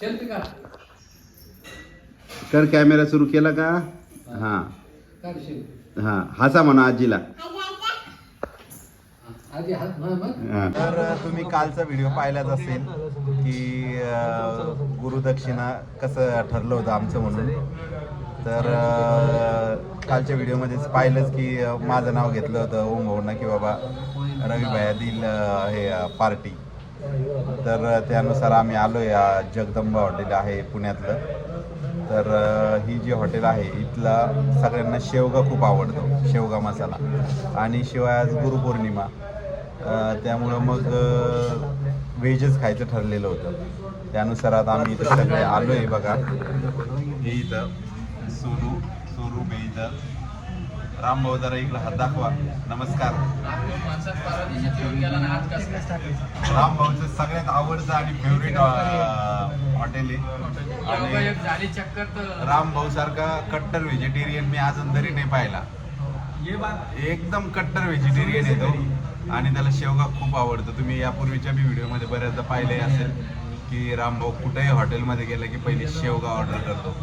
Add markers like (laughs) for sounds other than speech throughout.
Selfie कर camera सुरू केला का? हा. हा. हसा म्हणा आजीला. आधी हात मग मग तर तुम्ही कालचा व्हिडिओ पाहिलाच असेल की अं, गुरुदक्षिणा कसं ठरलं होतं आमचं म्हणून? तर अं, कालच्या व्हिडिओमध्येच पाहिलंच की अं, माझं नाव घेतलं होतं ओम भाऊंना की बाबा रवी भाया दिल अं, हे पार्टी. तर त्यानुसार आम्ही आलो या जगदंबा हॉटेल आहे पुण्यातलं. तर ही जी हॉटेल आहे इथला सगळ्यांना शेवगा खूप आवडतो शेवगा मसाला. आणि शिवाय आज गुरुपौर्णिमा. त्यामुळं मग व्हेजच खायचं ठरलेलं होतं. त्यानुसार आता आम्ही इथं सगळे आलो आहे बघा. हे इथं सोनू सोनू बे इथं राम भाऊ जरा इकडं हात दाखवा. नमस्कार. राम भाऊचं सगळ्यात आवडतं आणि फेवरेट हॉटेल आहे. आणि राम भाऊ सारखा कट्टर व्हेजिटेरियन मी अजून तरी नाही पाहिला. एकदम कट्टर व्हेजिटेरियन आहे तो. आणि त्याला शेवगा खूप आवडतो. तुम्ही यापूर्वीच्या बी व्हिडिओमध्ये बऱ्याचदा पाहिले असेल की रामभाऊ कुठेही हॉटेलमध्ये गेलं की पहिले शेवगा ऑर्डर करतो.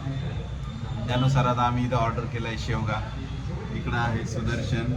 त्यानुसार आता आम्ही इथं ऑर्डर केलाय शेवगा. इकडं आहे सुदर्शन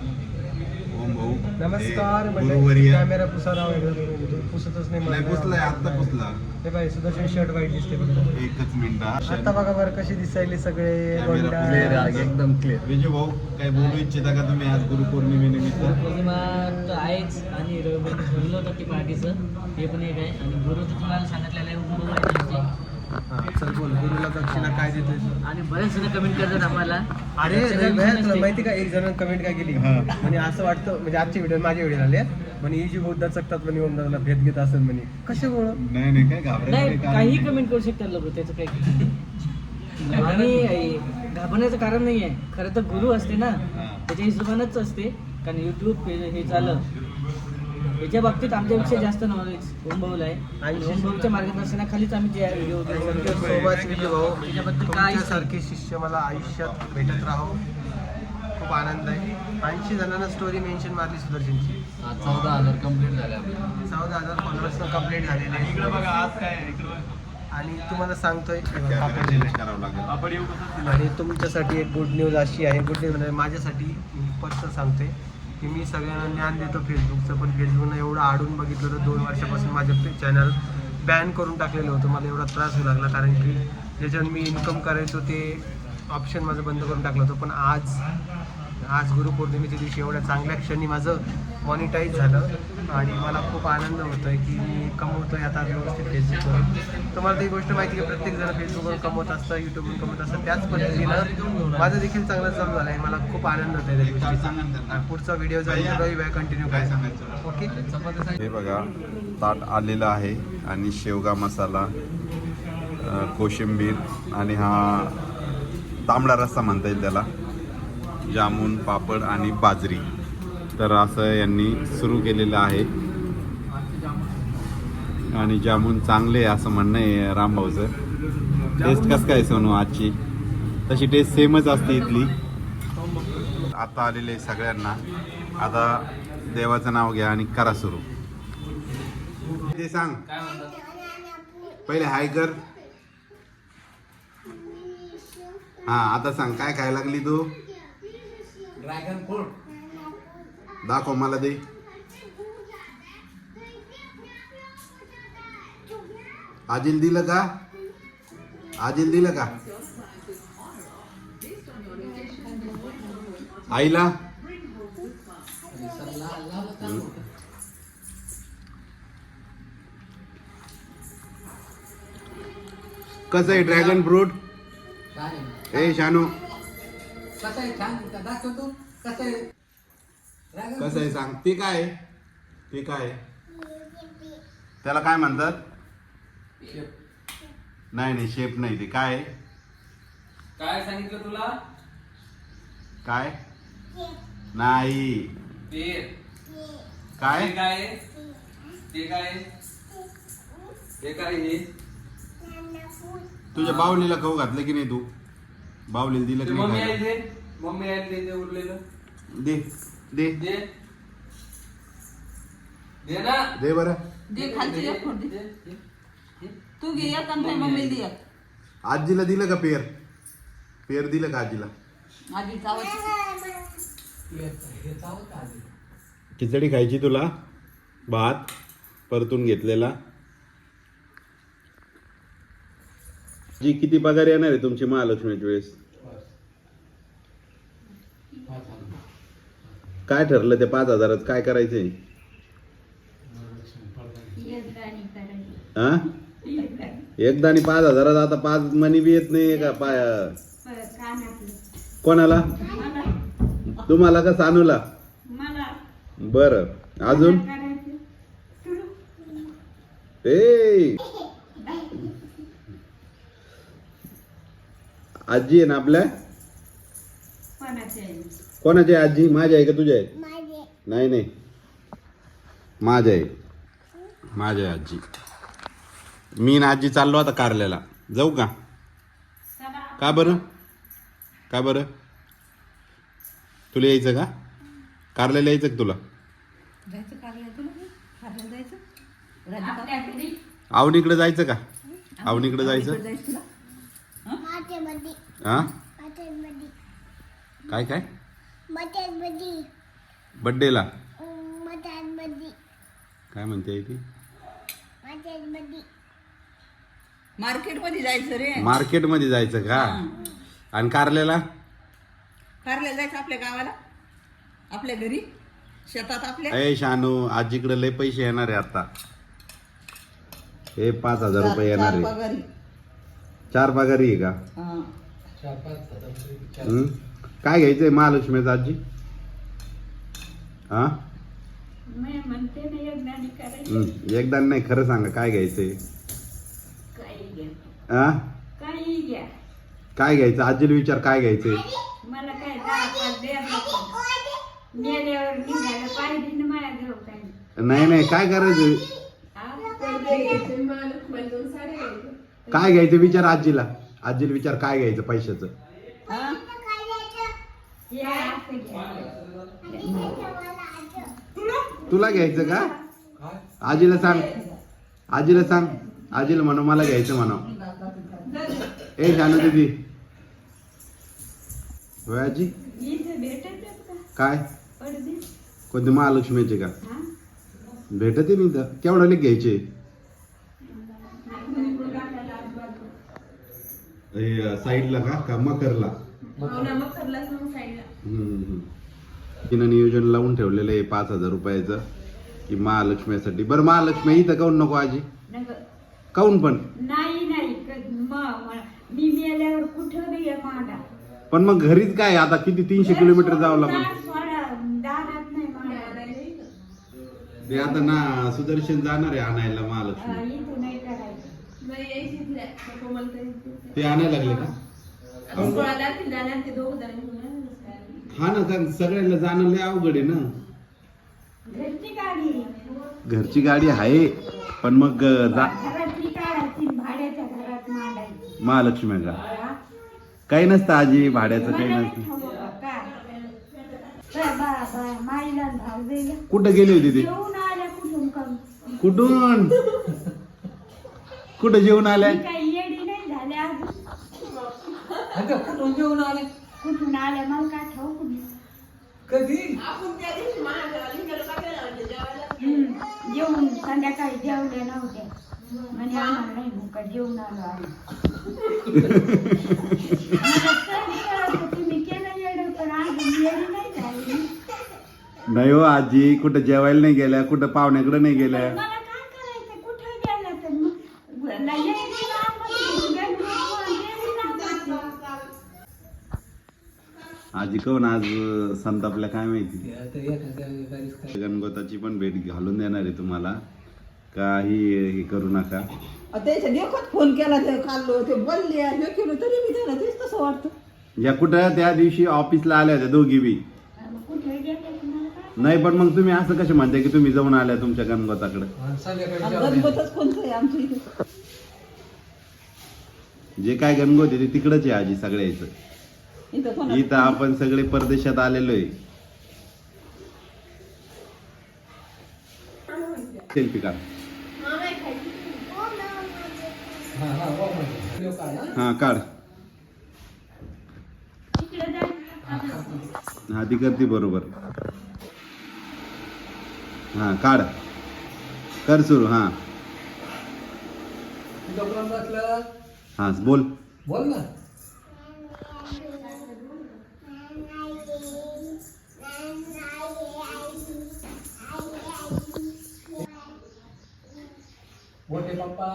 ओम भाऊ. नमस्कार हे गुरुवर्य. कॅमेरा पुसारा वगैरे पुसतच नाही नाही मला. पुसलाय आत्ता पुसला. हे बाई सुदर्शन शर्ट वाईट दिसते फक्त. एकच मिनिट आता बघा बरं कशी दिसायली सगळे गोंडा. clear आहे, एकदम क्लिअर विजू भाऊ काय बोलू इच्छिता का तुम्ही आज गुरुपौर्णिमेनिमित्त पौर्णिमा तर आहेच आणि रविवारी ठरलं होतं की पार्टीचं. हे पण एक आहे. आणि गुरु तर तुम्हाला सांगितलेलं आहे उंबव आहे. त्यांचे. हा, चल बोल गुरुला दक्षिणा काय देते आणि बरेच जण कमेंट करतात आम्हाला. अरे भैया, तुला. माहिती का एक जण कमेंट काय केली? म्हणजे असं वाटतं म्हणजे आजची व्हिडिओ माझे व्हिडिओ आले म्हणे ही जी बौद्ध चकतात म्हणे ओम दादाला भेट घेत असेल म्हणे. कसे बोल? नाही नाही काय नाही काही कारण काही नाही. कमेंट करू शकतात लोक त्याचं काही आणि घाबरण्याचं कारण नाही आहे. खरं तर गुरु असते ना. त्याच्या हिशोबानंच असते. कारण युट्यूब हे झालं याच्या बाबतीत आमच्यापेक्षा जास्त नॉलेज ओमभाऊला आहे. आणि ओमभाऊच्या मार्गदर्शनाखालीच आम्ही ते व्हिडिओ सो मच विजय भाऊ त्याच्याबद्दल काय तुमच्यासारखे शिष्य मला आयुष्यात भेटत राहो. खूप आनंद आहे. ऐंशी जणांना स्टोरी मेन्शन मारली सुदर्शनची. चौदा हजार कंप्लीट झाले आपले. चौदा हजार फॉलोअर्स कंप्लीट झालेले इकडे बघा आज काय आणि तुम्हाला सांगतोय आणि तुमच्यासाठी एक गुड न्यूज अशी आहे. गुड न्यूज म्हणजे माझ्यासाठी मी स्पष्ट सांगतोय की मी सगळ्यांना ज्ञान देतो फेसबुकचं पण फेसबुकनं एवढं आडून बघितलं होतं दोन वर्षापासून माझं चॅनल बॅन करून टाकलेलं होतं. मला एवढा त्रास होऊ लागला कारण की ज्याच्यात मी इन्कम करायचो ते ऑप्शन माझं बंद करून टाकलं होतं. पण आज आज गुरुपौर्णिमेच्या दिवशी एवढ्या चांगल्या क्षणी माझं मॉनिटाईज झालं आणि मला खूप आनंद होतो आहे की मी कमवतोय आता व्यवस्थित फेसबुकवर तुम्हाला ती गोष्ट माहिती आहे प्रत्येक जण फेसबुकवर कमवत असतं यूट्यूबवर कमवत असतं. त्याच पद्धतीनं माझं देखील चांगलं चालू झालं आहे मला खूप आनंद होतो आहे त्या गोष्टीचा. पुढचा व्हिडिओ जाईल कंटिन्यू काय सांगायचं ओके हे बघा ताट आलेलं आहे आणि शेवगा मसाला कोशिंबीर आणि हा तांबडा रस्सा म्हणता येईल त्याला. जामून पापड आणि बाजरी. तर असं यांनी सुरू केलेलं आहे. आणि जामून चांगले आहे असं म्हणणं आहे रामभाऊचं टेस्ट कसं काय सोनू आजची? तशी टेस्ट सेमच असते इथली. आता आलेले सगळ्यांना. आता देवाचं नाव घ्या आणि करा सुरू. ते सांग. पहिले हाय कर. हा आता सांग. काय खायला लागली तू? ड्रॅगन फ्रूट दाखव मला दे आजील दिलं का आजील दिलं का आईला कसं आहे ड्रॅगन फ्रूट ए शानू कसं आहे छान दाखव कसं आहे ड्रॅगन कसं आहे सांग ते काय आहे? ते काय आहे? त्याला काय म्हणतात. नाही नाही शेप नाही ते काय आहे? काय सांगितलं तुला काय नाही काय ते काय आहे? ते काय आहे? ते काय आहे? तुझ्या बावलीला खाऊ घातलं की नाही तू बावलीला दिलं ते की मम्मी नाही आहे? ते मम्मी आहे ते ते उरलेलं दे दे. दे. दे ना. दे बरं. दे खालची दे. दे, दे. तू घे एक आणि तुझ्या मम्मीला दे. एक आजीला दिलं का पेर पेर दिलं का आजीला? आधी चावायची खिचडी खायची तुला? भात परतून घेतलेला. जी किती पगार येणार आहे तुमची महालक्ष्मीच्या वेळेस? काय ठरलं ते पाच हजारात? काय करायचंय? हा एकदा आणि पाच हजारात आता पाच मनी बी येत नाही का पाय? कोणाला? तुम्हाला का सानूला? बर. अजून? ए! आजी आहे ना आपल्या? कोणाची आजी? माझी आहे का तुझी आहे? नाही नाही. माझ्या आहे. माझ्या आहे आजी. मी ना आजी चाललो आता कारल्याला. जाऊ का? का बरं? का बरं? तुला यायचं का? कारल्याला यायचं का तुला? जायचं कारला तुला? कारला जायचं? राधिका आवनीकडे जायचं का? आवनीकडे जायचं? जायचं तुला? हा? काय काय? बड्डेला काय म्हणते ती? मार्केटमध्ये जायचं रे. मार्केटमध्ये जायचं का? आणि कारल्याला? कारला जायचं आपल्या गावाला? आपल्या घरी? शेतात आपल्या? ए शानू आजीकडे लय पैसे येणार आहे आता. हे पाच हजार रुपये येणार चार आहे. पगारी. चार पगारी आहे का? हा. हं? काय घ्यायचंय महालक्ष्मीचं आजी? हा? मी म्हणते ना यज्ञानी करायचं. एकदा नाही खरं सांगा काय घ्यायचंय? काही घ्या. हा? काही घ्या. काय घ्यायचं? आजीला विचार काय घ्यायचंय? मला काय दहा पाच द्या नको. मेल्यावर निघायला पाहिजे ना माझ्या जवळ काही नाही नाही काय करायचं हा? काय घ्यायचं? विचार आजीला. आजीला विचार काय घ्यायचं पैशाचं? तुला घ्यायचं का? आजीला सांग. आजीला सांग. आजीला म्हणू मला घ्यायचं म्हणा. ए जानू दीदी. वयाजी काय? कोणते महालक्ष्मीचे का? भेटते नाही तर केवढाले घ्यायचे? हे साईडला का मकरला? तिनं नियोजन लावून ठेवलेलं आहे पाच हजार रुपयाचं की महालक्ष्मीसाठी. बरं महालक्ष्मी इथं काऊन नको आजी? काऊन पण? नाही नाही क- म- म- मी मेल्यावर कुठं बी आहे मांडा पण मग घरीच काय आता किती तीनशे किलोमीटर जावं लागेल. दार सोडा, दारात नाही मांडा ते आता ना सुदर्शन जाणार आहे आणायला हा, महालक्ष्मी इथं नाही करायचं. ते आणायला लागले का? हा ना. कारण सगळ्यांना जाणं लय अवघड आहे ना. घरची गाडी घरची गाडी आहे पण मग अं, जा घरातली काढायची भाड्याच्या घरात मांडायची महालक्ष्मी का हा? काही नसतं आजी भाड्याचं काही मला नाही नसतं. ठाऊक काय माईला कुठं गेली होती ती? आल्या कुठून? कुठून कुठं जेवण आल्या? मी येडी नाही झाले अजून अगं कुठून जेवण आले. कुठून आल्या? मला काय ठाऊक नाही कधी. जेवून संध्याकाळी जेवल्या नव्हत्या. म्हणजे आम्हाला नाही जेवून आलो आम्ही. (laughs) तुम्ही केलं पण झाली. नाही हो आजी कुठं जेवायला नाही गेल्या कुठं पाहुण्याकडे नाही गेल्या मला काय करायचं कुठं गेलं तर मग ल- येडी लांबच गेली, मग गेली लांबच. आजी कोण आज संतापल्या काय माहिती? गणगोताची पण भेट घालून देणार आहे तुम्हाला. काही हे करू नका. त्याच्या देखत फोन केला ते खाल्लो ते बोलले हे केलं तरी मी त्याला तेच कसं वाटतं. या कुठं? त्या दिवशी ऑफिसला आल्या होत्या दोघी बी. मग कुठे गेले तुम्हाला काय नाही पण मग तुम्ही असं कसे म्हणताय की तुम्ही जाऊन आल्या तुमच्या गणगोताकडे? कोणतं आहे आमच्या इथे? जे काय गणगोत आहे ते तिकडच आहे आजी सगळ्याचं. इथं आपण सगळे परदेशात आलेलो आहे सेल्फी काढ. हा काढ. हा ती करते बरोबर. हा काढ. कर सुरू हा. हा बोल. बोल ना. मोठे पप्पा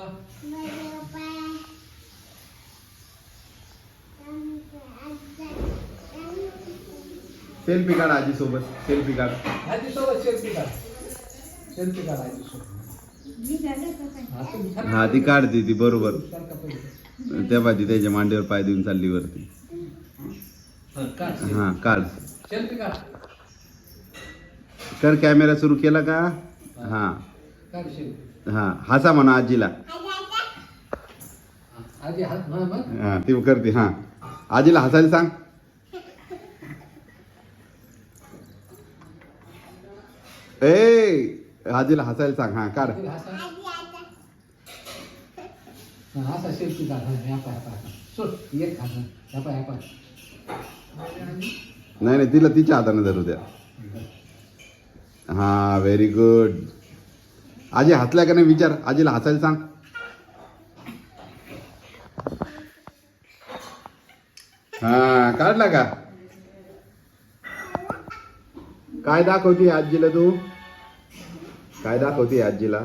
सेल्फी काढ आजी सोबत सेल्फी काढ आजी सोबत सेल्फी काढ सेल्फी काढ आजी सोबत? हा हा ती काढते ती बरोबर. सारखा पहिले. तेव्हा ती त्याच्या मांडीवर पाय देऊन चालली वरती. हा, काढ. हा काढ. सेल्फी काढ कर कॅमेरा सुरू केला का? हा. काढ सेल्फी हा हसा म्हणा आजीला. आजी हात म्हणा मग. हा ती करते हा. आजीला हसायला सांग. ए आजीला हसायला सांग हा काढ. हसा पाय नाही. नाही तिला तिच्या हाताने धरू द्या. हा व्हेरी गुड आजी हसल्या का नाही विचार? आजीला हसायला सांग. हा काढला का? काय दाखवते आजीला तू? काय दाखवते आजीला?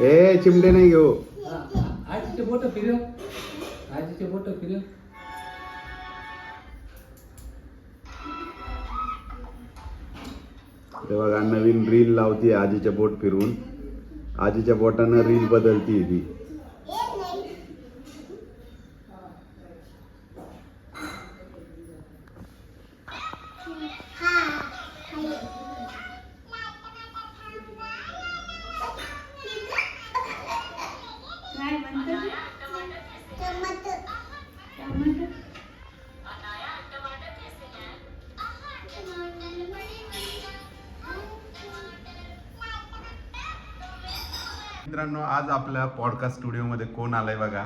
ए चिमडे नाही घेऊ. आजीचे बोट फिरव. आजीचे बोट फिरव. ते बघा नवीन रील लावती आजीच्या बोट फिरून आजीच्या बोटानं रील बदलती ती. पॉडकास्ट स्टुडिओमध्ये कोण आलाय बघा?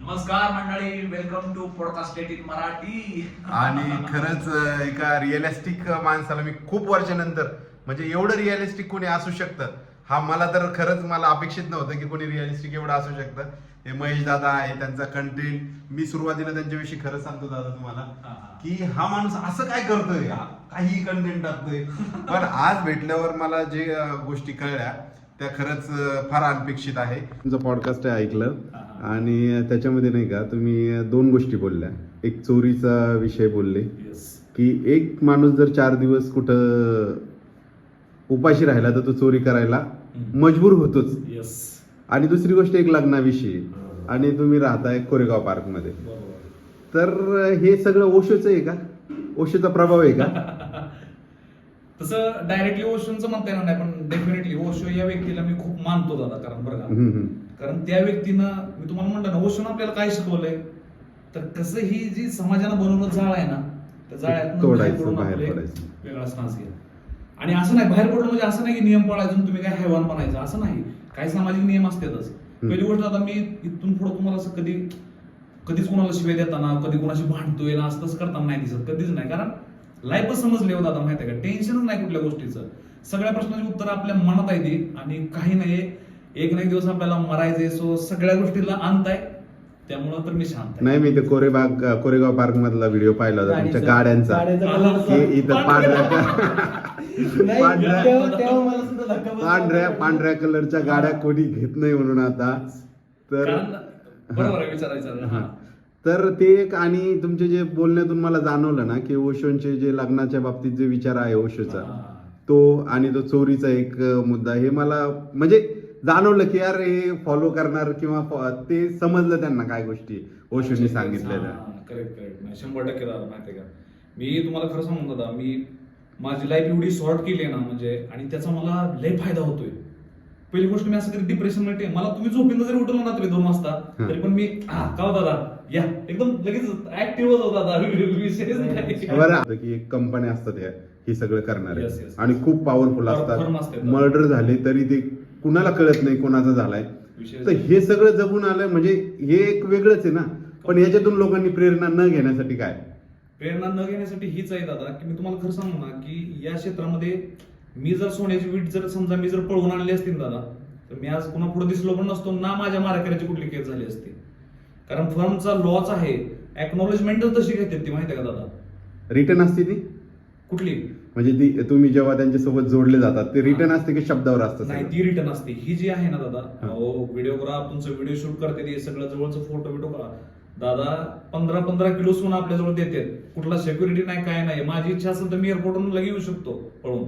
नमस्कार मंडळी welcome to podcast in Marathi आणि खरंच एका रिअलिस्टिक माणसाला मी खूप वर्षानंतर म्हणजे एवढं रिअलिस्टिक कोणी असू शकतं हा मला तर खरंच मला अपेक्षित नव्हतं की कोणी रिअलिस्टिक एवढं असू शकतं. हे महेश दादा आहे त्यांचा कंटेंट मी सुरुवातीला त्यांच्याविषयी खरंच सांगतो दादा तुम्हाला की हा माणूस असं काय करतोय? काही कंटेंट टाकतोय. पण आज भेटल्यावर मला जे गोष्टी कळल्या त्या खरंच फार अनपेक्षित आहे. तुमचं पॉडकास्ट ऐकलं आणि त्याच्यामध्ये नाही का तुम्ही दोन गोष्टी बोलल्या. एक चोरीचा विषय बोलले की एक माणूस जर चार दिवस कुठं उपाशी राहिला तर तो चोरी करायला मजबूर होतोच. येस आणि दुसरी गोष्ट एक लग्नाविषयी. आणि तुम्ही राहताय कोरेगाव पार्कमध्ये तर हे सगळं ओशोच आहे का? ओशोचा प्रभाव आहे का? (laughs) तसं डायरेक्टली ओशोचं म्हणता येणार नाही पण डेफिनेटली ओशो या व्यक्तीला मी खूप मानतो दादा कारण बरं का. कारण त्या व्यक्तीनं मी तुम्हाला म्हणलं ना ओशोनं आपल्याला काय शिकवलंय? तर कसं ही जी समाजानं बनवलं जाळ आहे ना त्या जाळ्यातनं. वेगळा श्वास घ्या. आणि असं नाही बाहेर पडलं म्हणजे असं नाही की नियम पाळायचा तुम्ही काय हैवान बनायचं असं नाही. काही सामाजिक नियम असतातच. पहिली गोष्ट आता मी इथून पुढे तुम्हाला असं कधी कधीच कोणाला शिवाय देताना कधी कोणाशी भांडतोय ना असं तसं करताना नाही दिसत कधीच नाही. कारण लाईफच समजले होत आता माहिती आहे का? टेन्शनच नाही कुठल्या गोष्टीचं. सगळ्या प्रश्नाची उत्तर आपल्या मनात आहे ती आणि काही नाही एक ना एक दिवस आपल्याला मरायचे सो सगळ्या गोष्टीला अंत आहे. त्यामुळं तर मी शांत आहे. नाही मी ते कोरेबाग कोरेगाव पार्क मधला व्हिडिओ पाहिला होता तुमच्या गाड्यांचा. की इथं पांढऱ्या नाही, पांढऱ्या. पांढऱ्या पांढऱ्या कलरच्या गाड्या कोणी घेत नाही म्हणून आता. तर कारण बरोबर आहे विचारायचं हा. तर ते एक आणि तुमचे जे बोलण्यातून मला जाणवलं ना की ओशोंचे जे लग्नाच्या बाबतीत जे विचार आहे ओशोचा. तो आणि तो चोरीचा एक मुद्दा हे मला म्हणजे जाणवलं की यार हे फॉलो करणार किंवा ते समजलं त्यांना काय गोष्टी ओशोनी सांगितलेल्या. करेक्ट करेक्ट शंभर टक्के दादा माहिती का? मी तुम्हाला खरं सांगून दादा मी माझी लाईफ एवढी सॉर्ट केली आहे ना म्हणजे आणि त्याचा मला लय फायदा होतोय. पहिली गोष्ट मी असं कधी डिप्रेशनमध्ये मला तुम्ही झोपेंदा जरी उठवलं ना तरी दोन वाजता. तरी पण मी "आ, का हो दादा? या. एकदम लगेच ऍक्टिव्हच होता दादा. (laughs) नाही. की एक कंपनी असतात हे सगळं करणारे Yes, yes. आणि खूप पॉवरफुल Firm असतात. मर्डर झाले तरी ते कुणाला कळत नाही कोणाचा झालाय. विशेष तर हे सगळं जगून आलं म्हणजे हे एक वेगळंच आहे ना. पण याच्यातून लोकांनी प्रेरणा न घेण्यासाठी काय? प्रेरणा न घेण्यासाठी हीच आहे दादा की मी तुम्हाला खरं सांगू ना की या क्षेत्रामध्ये मी जर सोन्याची वीट जर समजा मी जर पळवून आणली असती ना दादा तर मी आज कुणा पुढे दिसलो पण नसतो ना माझ्या मारेकऱ्याची कुठली केस झाली असती. कारण फर्मचा लॉच आहे एक्नॉलेजमेंटच तशी घेते ती माहिती आहे का दादा? रिटर्न असते ती? कुठली? म्हणजे ती तुम्ही जेव्हा त्यांच्यासोबत जोडले जातात ते रिटर्न असते की शब्दावर असतं नाही? ती रिटर्न असते. ही जी आहे ना दादा व्हिडिओग्राफ तुमचं व्हिडिओ शूट करते ते सगळं जवळचं फोटो बिटो करा. दादा पंधरा पंधरा किलो सोनं आपल्या जवळ देते कुठला सेक्युरिटी नाही काय नाही. माझी इच्छा असेल तर मी एअरपोर्टवरून लगे येऊ शकतो पळून.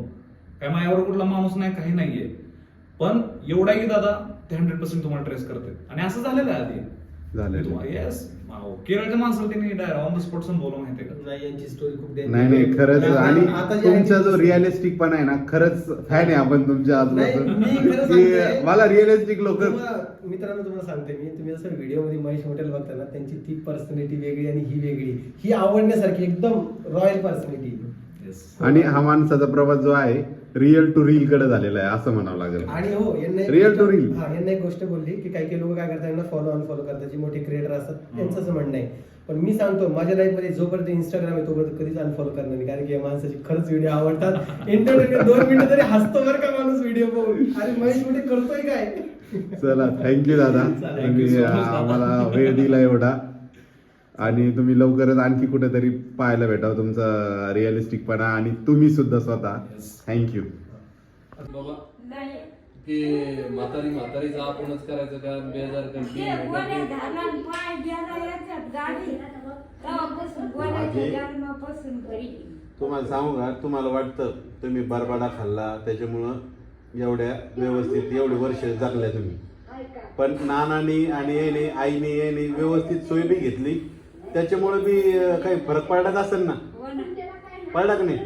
काय माझ्यावर कुठला माणूस नाही काही नाहीये. पण एवढा की दादा ते हंड्रेड पर्सेंट तुम्हाला ट्रेस करते. आणि असं झालेलं आहे आधी. झालेलं आहे. येस केरळच्या माणसाला त्यांनी ऑन द स्पॉट बोलू माहितीये का नाही यांची स्टोरी खूप danger नाही नाही खरंच. आणि आता जे तुमचा जो रिअलिस्टिक पण आहे ना खरंच फॅन आहे आपण तुमच्या नाही, मी खरं आजपासून की सांगतोय. मला रिअलिस्टिक लोक तुम्हाला- मित्रांनो तुम्हाला सांगते मी तुम्ही जसं व्हिडिओमध्ये महेश हॉटेल बघता ना त्यांची ती पर्सनॅलिटी वेगळी आणि ही वेगळी ही आवडण्यासारखी एकदम रॉयल पर्सनॅलिटी. आणि हा माणसाचा प्रवास जो आहे रिअल टू रील कडे झालेला आहे असं म्हणावं लागेल. आणि हो यांना एक Real गोष्ट- to real. हा यांना एक गोष्ट बोलली की काही काही लोक काय करतात यांना फॉलो अनफॉलो करतात जे मोठे क्रिएटर असतात त्यांचं असं म्हणणं आहे. पण मी सांगतो माझ्या लाईफमध्ये जोपर्यंत इंस्टाग्राम आहे तोपर्यंत कधीच अनफॉलो करणार नाही कारण की या माणसाची खरंच व्हिडिओ आवडतात. इंटरनेट दोन मिनिटं तरी हसतो बरं का माणूस व्हिडिओ बघून. अरे महेश कुठे करतोय काय? चला थँक्यू दादा. Thank you तुम्ही (laughs) so much, दादा. आम्हाला वेळ दिला एवढा. आणि तुम्ही लवकरच आणखी कुठेतरी पाहायला भेटावं तुमचा रिअलिस्टिकपणा आणि तुम्ही सुद्धा स्वतः. थँक्यू की म्हातारी म्हातारीचं आपणच करायचं का? बेजार तुम्हाला सांगू का? तुम्हाला वाटतं तुम्ही बरबाडा खाल्ला त्याच्यामुळं एवढ्या व्यवस्थित एवढे वर्ष जगल्या तुम्ही. पण नानानी आणि येणे आईने येणे व्यवस्थित सोय बी घेतली. त्याच्यामुळे बी काही फरक पडलाच असेल ना? हो पडला का नाही?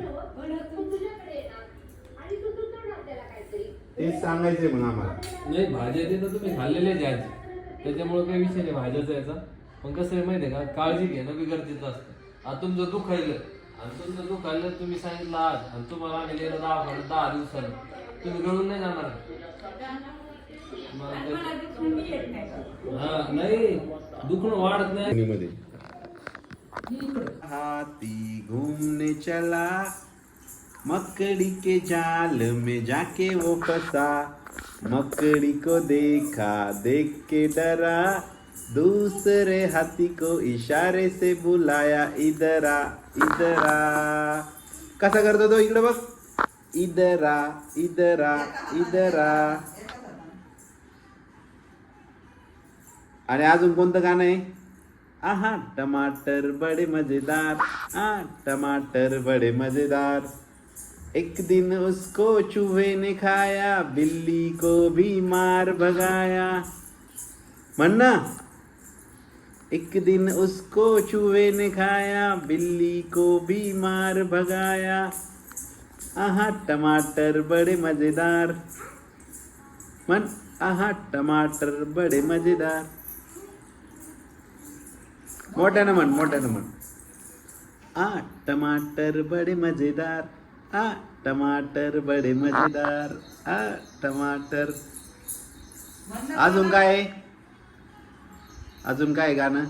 तेच सांगायचंय मग आम्हाला. नाही भाज्या ते तर तुम्ही खाल्लेलेच आहे त्याच्यामुळे काही विषय नाही भाज्याचा याचा. पण कसं आहे माहिती आहे का? काळजी घेणं बी गरजेचं असतं. आता तुमचं दुखायलं आणि तुमचं दुखायलं तुम्ही सांगितलं आज. आणि तुम्हाला आम्ही गेलं दहा दहा दिवसानं. तुम्ही गळून नाही जाणार. मग ते- हा नाही. दुखणं वाढत नाही. मध्ये. हाथी घूमने चला मकड़ी के जाल में जाके वो फंसा। मकड़ी को देखा देख के डरा। दूसरे हाथी को इशारे से बुलाया इधरा इधरा। कसा करतो तो इकडे बघ। इधरा इधरा इधरा। आणि अजून कोणतं गाणं आहे? आहा, टमाटर बड़े मज़ेदार। आ, टमाटर बड़े मज़ेदार। एक दिन उसको चूहे ने खाया, बिल्ली को भी मार भगाया। मन्ना, एक दिन उसको चूहे ने खाया, बिल्ली को भी मार भगाया। आहा, टमाटर बड़े मज़ेदार। मन, आहा, टमाटर बड़े मज़ेदार। मोठ्यानं म्हण मोठ्यानं म्हण आ टमाटर बडे मजेदार. आ टमाटर बडे मजेदार. आ टमाटर. अजून काय? आहे? अजून काय गाणं?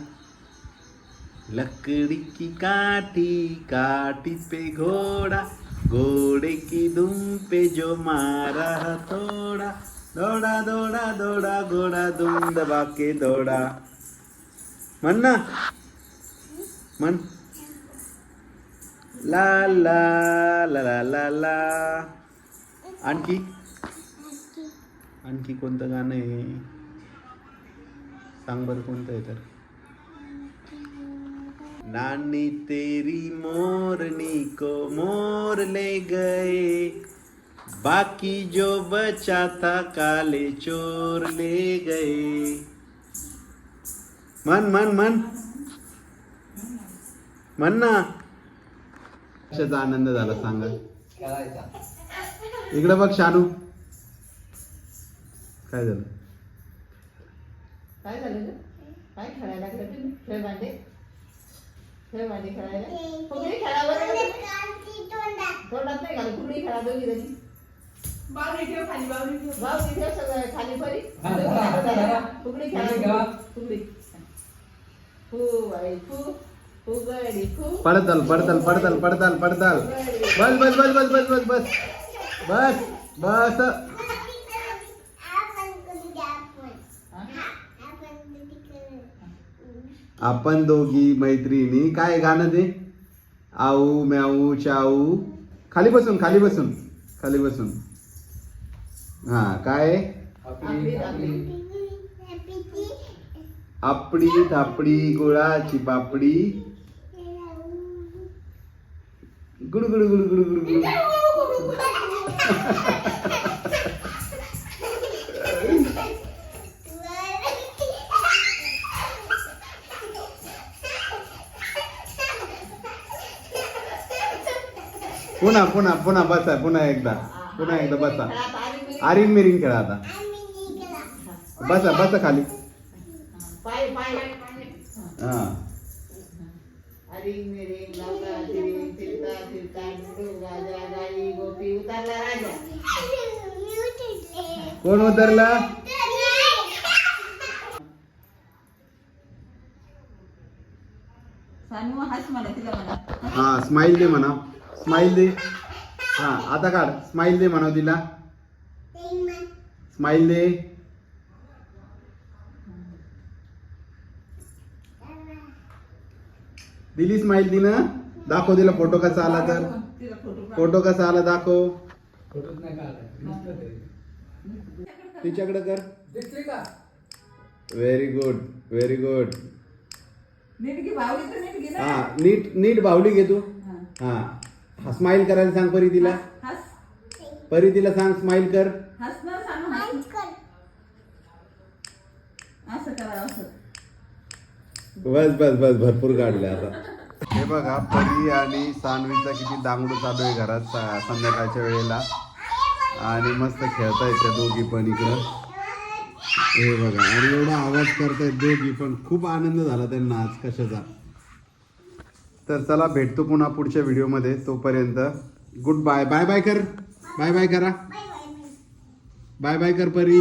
लकड़ी की काठी काठी पे घोड़ा घोड़े की दुम पे जो मारा थोडा. दौड़ा दौड़ा दौड़ा घोड़ा दुम दबा के दौड़ा म्हण ना. म्हण ला ला ला ला ला ला आणखी? आणखी कोणतं गाणं आहे? सांग बरं कोणतं आहे तर. नानी तेरी मोरनी को मोर ले गए. बाकी जो बचा था काले चोर ले गए. मन मन मन म्हण ना कशाचा आनंद झाला सांगा. खेळायचा इकडे बघ शानू. काय झालं? काय झालं? काय खेळायला खेळ भांडे? खेळ भांडे खेळायला? फुगडी खेळा बरं तोंडात नाही घालू फुगडी खेळा दोघी जणी बावली ठेव खाली बावली ठेव. बावली ठेव सगळं खाली परी. हा. फुगडी खेळा खेळा. फुगडी फू आई फू फुगडी फू. पडताल पडताल पडताल पडताल पडताल बस बस बस बस बस बस बस. बस बस. आपण दोघी मैत्रिणी काय गाणं ते? आऊ म्याऊ चाऊ. खाली बसून खाली बसून खाली बसून. हा काय? आपली आपडी थापडी गुळाची पापडी. Good good good good good good पुन्हा पुन्हा पुन्हा बसा पुन्हा एकदा पुन्हा एकदा बसा आरिंग मिरिंग खेळा आता बसा बसा खाली पाय हा अरे मेरे लावला तिरी तिरता तिरता डुडू राजा गाई गोपी उतारला राजा कोण उतरला हा स्माइल दे म्हणा. स्माइल दे. हा आता काढ. स्माइल दे म्हणा तिला. स्माइल दे. दिली स्माइल दिना दाखव तिला फोटो कसा आला तर. तिला फोटो फोटो कसा आला दाखव. फोटोच नाही ते. तिच्याकडे कर. दिसली का? व्हेरी गुड व्हेरी गुड नीट घे भावली तर नीट घे ना. हा नीट नीट बावली घे तू. हा. हा. स्माइल करायला सांग परी तिला. हस परी तिला सांग स्माइल कर. हस ना सानू हस असं करा असं. बस बस बस भरपूर काढले आता. हे बघा परी आणि सानवीचा किती दांगडू चालू आहे घरात संध्याकाळच्या वेळेला. आणि मस्त खेळतायत त्या दोघी पण इकडं. हे बघा आणि एवढा आवाज करतायत दोघी पण. खूप आनंद झाला त्यांना आज कशाचा. तर चला भेटतो पुन्हा पुढच्या व्हिडिओमध्ये. तोपर्यंत गुड बाय. बाय बाय कर. बाय बाय करा. बाय बाय कर परी.